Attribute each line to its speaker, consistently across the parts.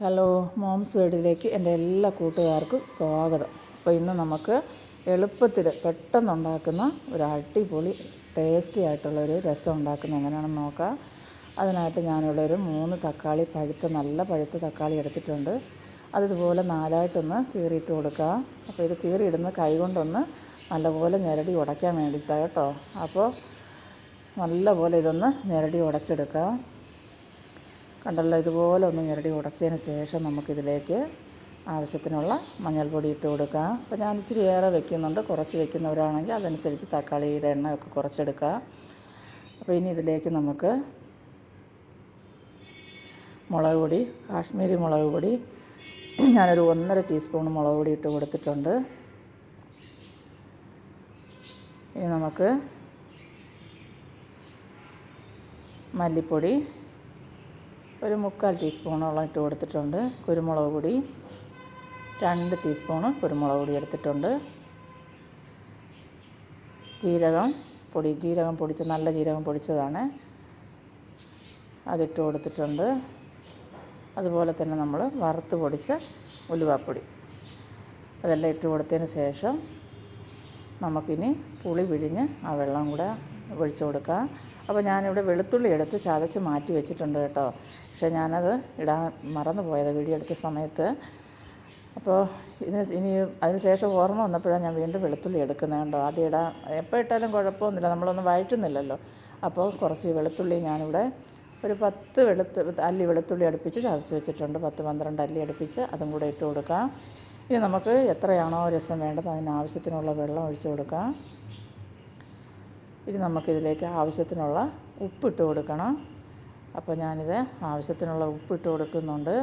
Speaker 1: Hello moms വേഡിലേക്ക് എന്റെ എല്ലാ കൂട്ടുകാർക്കും സ്വാഗതം. അപ്പോൾ ഇന്ന് നമുക്ക് എളുപ്പത്തിൽ പെട്ടെന്നുണ്ടാക്കുന്ന ഒരു അടിപൊളി ടേസ്റ്റി ആയിട്ടുള്ള ഒരു രസം ഉണ്ടാക്കുന്ന എങ്ങനെയാണെന്ന് നോക്കാം. അതിനായിട്ട് ഞാനിവിടെ ഒരു മൂന്ന് തക്കാളി പഴുത്ത നല്ല പഴുത്ത തക്കാളി എടുത്തിട്ടുണ്ട്. അതിതുപോലെ നാലായിട്ടൊന്ന് കീറിയിട്ട് കൊടുക്കുക അപ്പോൾ ഇത് കീറിയിടുന്ന കൈ കൊണ്ടൊന്ന് നല്ലപോലെ ഞെരടി ഉടയ്ക്കാൻ വേണ്ടിയിട്ടാണ് കേട്ടോ. അപ്പോൾ നല്ലപോലെ ഇതൊന്ന് ഞെരടി ഉടച്ചെടുക്കുക കണ്ടല്ലോ ഇതുപോലെ ഒന്ന് ഞെരടി ഉടച്ചതിന് ശേഷം നമുക്കിതിലേക്ക് ആവശ്യത്തിനുള്ള മഞ്ഞൾപ്പൊടി ഇട്ട് കൊടുക്കുക അപ്പോൾ ഞാൻ ഇച്ചിരി ഏറെ വെക്കുന്നുണ്ട്. കുറച്ച് വെക്കുന്നവരാണെങ്കിൽ അതനുസരിച്ച് തക്കാളിയുടെ എണ്ണയൊക്കെ കുറച്ചെടുക്കുക അപ്പോൾ ഇനി ഇതിലേക്ക് നമുക്ക് മുളക് പൊടി കാശ്മീരി മുളക് പൊടി ഞാനൊരു ഒന്നര ടീസ്പൂൺ മുളക് പൊടി ഇട്ട് കൊടുത്തിട്ടുണ്ട്. ഇനി നമുക്ക് മല്ലിപ്പൊടി ഒരു മുക്കാൽ ടീസ്പൂണോളം ഇട്ട് കൊടുത്തിട്ടുണ്ട് കുരുമുളക് പൊടി. രണ്ട് ടീസ്പൂണ് കുരുമുളക് പൊടി എടുത്തിട്ടുണ്ട്. ജീരകം പൊടി ജീരകം പൊടിച്ച നല്ല ജീരകം പൊടിച്ചതാണ്. അതിട്ട് കൊടുത്തിട്ടുണ്ട്. അതുപോലെ തന്നെ നമ്മൾ വറുത്ത് പൊടിച്ച ഉലുവാപ്പൊടി. അതെല്ലാം ഇട്ട് കൊടുത്തതിന് ശേഷം നമുക്കിനി പുളി പിഴിഞ്ഞ് ആ വെള്ളം കൂടെ ഒഴിച്ചു കൊടുക്കാം. അപ്പോൾ ഞാനിവിടെ വെളുത്തുള്ളി എടുത്ത് ചതച്ച് മാറ്റി വെച്ചിട്ടുണ്ട് കേട്ടോ. പക്ഷേ ഞാനത് ഇടാൻ മറന്നു പോയത് വീഡിയോ എടുത്ത സമയത്ത്. അപ്പോൾ ഇതിന് ഇനി അതിന് ശേഷം ഓർമ്മ വന്നപ്പോഴാണ് ഞാൻ വീണ്ടും വെളുത്തുള്ളി എടുക്കുന്നത് കേട്ടോ. ആദ്യം ഇടാൻ എപ്പോൾ ഇട്ടാലും കുഴപ്പമൊന്നുമില്ല നമ്മളൊന്നും വഴറ്റുന്നില്ലല്ലോ. അപ്പോൾ കുറച്ച് വെളുത്തുള്ളി ഞാനിവിടെ ഒരു പത്ത് വെളുത്തു അല്ലി വെളുത്തുള്ളി അടുപ്പിച്ച് ചതച്ച് വെച്ചിട്ടുണ്ട്. പത്ത് പന്ത്രണ്ട് അല്ലി അടുപ്പിച്ച് അതും കൂടെ ഇട്ട് കൊടുക്കാം. ഇനി നമുക്ക് എത്രയാണോ രസം വേണ്ടത് അതിനാവശ്യത്തിനുള്ള വെള്ളം ഒഴിച്ച് കൊടുക്കാം. ഇനി നമുക്കിതിലേക്ക് ആവശ്യത്തിനുള്ള ഉപ്പിട്ട് കൊടുക്കണം. അപ്പോൾ ഞാനിത് ആവശ്യത്തിനുള്ള ഉപ്പിട്ട് കൊടുക്കുന്നുണ്ട്.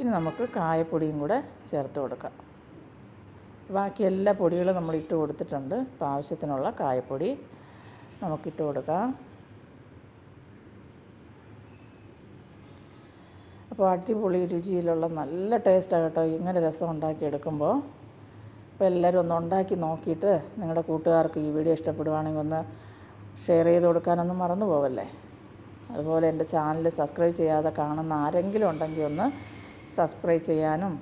Speaker 1: ഇനി നമുക്ക് കായപ്പൊടിയും കൂടെ ചേർത്ത് കൊടുക്കാം. ബാക്കി എല്ലാ പൊടികളും നമ്മൾ ഇട്ട് കൊടുത്തിട്ടുണ്ട്. അപ്പോൾ ആവശ്യത്തിനുള്ള കായപ്പൊടി നമുക്കിട്ട് കൊടുക്കാം. അപ്പോൾ അടിപൊളി രുചിയിലുള്ള നല്ല ടേസ്റ്റാണ് കേട്ടോ. ഇങ്ങനെ രസം ഉണ്ടാക്കിയെടുക്കുമ്പോൾ അപ്പോൾ എല്ലാവരും ഒന്ന് ഉണ്ടാക്കി നോക്കിയിട്ട് നിങ്ങളുടെ കൂട്ടുകാർക്ക് ഈ വീഡിയോ ഇഷ്ടപ്പെടുവാണെങ്കിൽ ഒന്ന് ഷെയർ ചെയ്ത് കൊടുക്കാനൊന്നും മറന്നു പോവല്ലേ? അതുപോലെ എന്റെ ചാനൽ സബ്സ്ക്രൈബ് ചെയ്യാതെ കാണുന്ന ആരെങ്കിലും ഉണ്ടെങ്കിൽ ഒന്ന് സബ്സ്ക്രൈബ് ചെയ്യാനും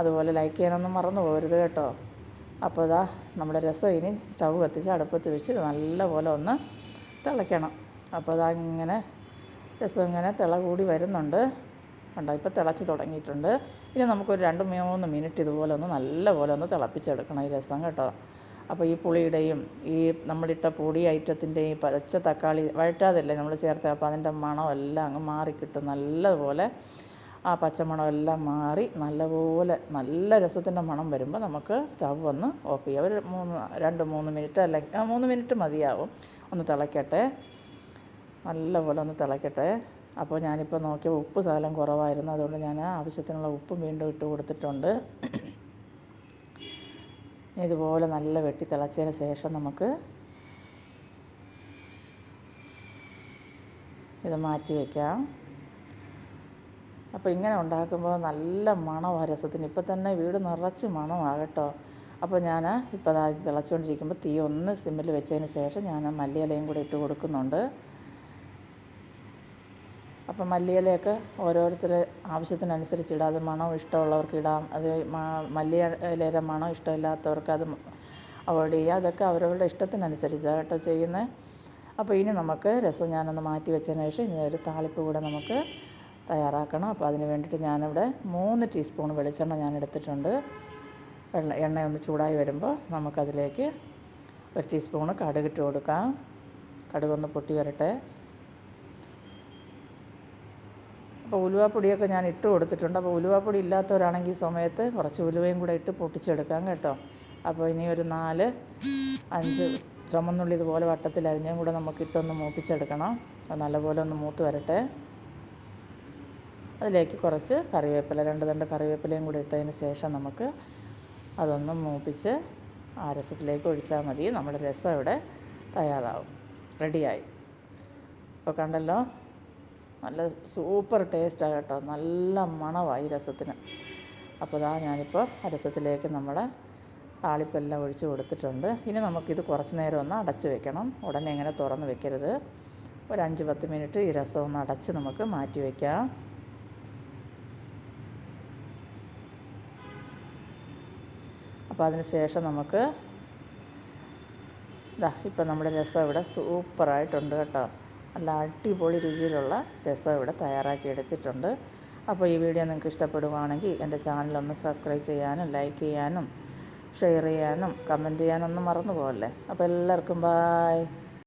Speaker 1: അതുപോലെ ലൈക്ക് ചെയ്യാനൊന്നും മറന്നു പോകരുത് കേട്ടോ. അപ്പോൾ ഇതാ നമ്മുടെ രസം ഇനി സ്റ്റൗ കത്തിച്ച് അടുപ്പത്ത് വെച്ച് നല്ലപോലെ ഒന്ന് തിളയ്ക്കണം. അപ്പോൾ അതാ ഇങ്ങനെ രസം ഇങ്ങനെ തിള കൂടി വരുന്നുണ്ട്. കണ്ടോ ഇപ്പോൾ തിളച്ച് തുടങ്ങിയിട്ടുണ്ട്. ഇനി നമുക്കൊരു രണ്ട് മൂന്ന് മിനിറ്റ് ഇതുപോലെ ഒന്ന് നല്ലപോലെ ഒന്ന് തിളപ്പിച്ചെടുക്കണം ഈ രസം കേട്ടോ. അപ്പോൾ ഈ പുളിയുടെയും ഈ നമ്മളിട്ട പൊടി ഐറ്റത്തിന്റെയും പച്ച തക്കാളി വഴറ്റാതല്ലേ നമ്മൾ ചേർത്ത് അപ്പോൾ അതിന്റെ മണം എല്ലാം അങ്ങ് മാറിക്കിട്ടും നല്ലപോലെ ആ പച്ചമണം എല്ലാം മാറി നല്ലപോലെ നല്ല രസത്തിന്റെ മണം വരുമ്പോൾ നമുക്ക് സ്റ്റവ് ഒന്ന് ഓഫ് ചെയ്യാം. ഒരു മൂന്ന് രണ്ട് മൂന്ന് മിനിറ്റ് അല്ലെങ്കിൽ മൂന്ന് മിനിറ്റ് മതിയാവും. ഒന്ന് തിളയ്ക്കട്ടെ നല്ലപോലെ ഒന്ന് തിളയ്ക്കട്ടെ അപ്പോൾ ഞാനിപ്പോൾ നോക്കിയപ്പോൾ ഉപ്പ് ശകലം കുറവായിരുന്നു. അതുകൊണ്ട് ഞാൻ ആവശ്യത്തിനുള്ള ഉപ്പും വീണ്ടും ഇട്ട് കൊടുത്തിട്ടുണ്ട്. ഇതുപോലെ നല്ല വെട്ടി തിളച്ചതിന് ശേഷം നമുക്ക് ഇത് മാറ്റി വയ്ക്കാം അപ്പോൾ ഇങ്ങനെ ഉണ്ടാക്കുമ്പോൾ നല്ല മണമാണ് രസത്തിന്. ഇപ്പം തന്നെ വീട് നിറച്ച് മണമാണ് കേട്ടോ. അപ്പോൾ ഞാൻ ഇപ്പോൾ അത് തിളച്ചുകൊണ്ടിരിക്കുമ്പോൾ തീ ഒന്ന് സിമ്മിൽ വെച്ചതിന് ശേഷം ഞാൻ മല്ലിയിലയും കൂടി ഇട്ട് കൊടുക്കുന്നുണ്ട്. അപ്പം മല്ലിയിലയൊക്കെ ഓരോരുത്തരെ ആവശ്യത്തിനനുസരിച്ച് ഇടാം അത് മണം ഇഷ്ടമുള്ളവർക്ക് ഇടാം. അത് മല്ലി ഇലയുടെ മണം ഇഷ്ടമില്ലാത്തവർക്ക് അത് അവോയ്ഡ് ചെയ്യുക. അതൊക്കെ അവരവരുടെ ഇഷ്ടത്തിനനുസരിച്ചാണ് കേട്ടോ ചെയ്യുന്നത് അപ്പോൾ ഇനി നമുക്ക് രസം ഞാനൊന്ന് മാറ്റി വെച്ചതിന് ശേഷം ഇനി ഒരു താളിപ്പ് കൂടെ നമുക്ക് തയ്യാറാക്കണം. അപ്പോൾ അതിന് വേണ്ടിയിട്ട് ഞാനിവിടെ മൂന്ന് ടീസ്പൂൺ വെളിച്ചെണ്ണ ഞാൻ എടുത്തിട്ടുണ്ട് എണ്ണ ഒന്ന് ചൂടായി വരുമ്പോൾ നമുക്കതിലേക്ക് ഒരു ടീസ്പൂണ് കടുകിട്ട് കൊടുക്കാം. കടുകൊന്ന് പൊട്ടി വരട്ടെ. അപ്പോൾ ഉലുവാപ്പൊടിയൊക്കെ ഞാൻ ഇട്ട് കൊടുത്തിട്ടുണ്ട്. അപ്പോൾ ഉലുവാപ്പൊടി ഇല്ലാത്തവരാണെങ്കിൽ സമയത്ത് കുറച്ച് ഉലുവയും കൂടെ ഇട്ട് പൊട്ടിച്ചെടുക്കാം കേട്ടോ. അപ്പോൾ ഇനി ഒരു നാല് അഞ്ച് ചുമന്നുള്ളി ഇതുപോലെ വട്ടത്തിൽ അരിഞ്ഞും കൂടെ നമുക്ക് ഇട്ടൊന്ന് മൂപ്പിച്ചെടുക്കണം. അത് നല്ലപോലെ ഒന്ന് മൂത്ത് വരട്ടെ. അതിലേക്ക് കുറച്ച് കറിവേപ്പില രണ്ട് രണ്ട് കറിവേപ്പിലയും കൂടി ഇട്ടതിന് ശേഷം നമുക്ക് അതൊന്ന് മൂപ്പിച്ച് ആ രസത്തിലേക്ക് ഒഴിച്ചാൽ മതി. നമ്മുടെ രസം ഇവിടെ തയ്യാറാവും. റെഡിയായി. ഇപ്പോൾ കണ്ടല്ലോ? നല്ല സൂപ്പർ ടേസ്റ്റാണ് കേട്ടോ. നല്ല മണമായി രസത്തിന്. അപ്പോൾ ഇതാ ഞാനിപ്പോൾ രസത്തിലേക്ക് നമ്മുടെ താളിപ്പെല്ലാം ഒഴിച്ച് കൊടുത്തിട്ടുണ്ട്. ഇനി നമുക്കിത് കുറച്ച് നേരം ഒന്ന് അടച്ച് വെക്കണം. ഉടനെ ഇങ്ങനെ തുറന്ന് വെക്കരുത്. ഒരു അഞ്ച് പത്ത് മിനിറ്റ് ഈ രസം ഒന്ന് അടച്ച് നമുക്ക് മാറ്റി വയ്ക്കാം അപ്പോൾ അതിന് ശേഷം നമുക്ക് ഇതാ ഇപ്പം നമ്മുടെ രസം ഇവിടെ സൂപ്പറായിട്ടുണ്ട് കേട്ടോ. നല്ല അടിപൊളി രുചിയിലുള്ള രസം ഇവിടെ തയ്യാറാക്കി എടുത്തിട്ടുണ്ട് അപ്പോൾ ഈ വീഡിയോ നിങ്ങൾക്ക് ഇഷ്ടപ്പെടുവാണെങ്കിൽ എന്റെ ചാനലൊന്ന് സബ്സ്ക്രൈബ് ചെയ്യാനും ലൈക്ക് ചെയ്യാനും ഷെയർ ചെയ്യാനും കമന്റ് ചെയ്യാനൊന്നും മറന്നു പോകല്ലേ അപ്പോൾ എല്ലാവർക്കും ബായ്.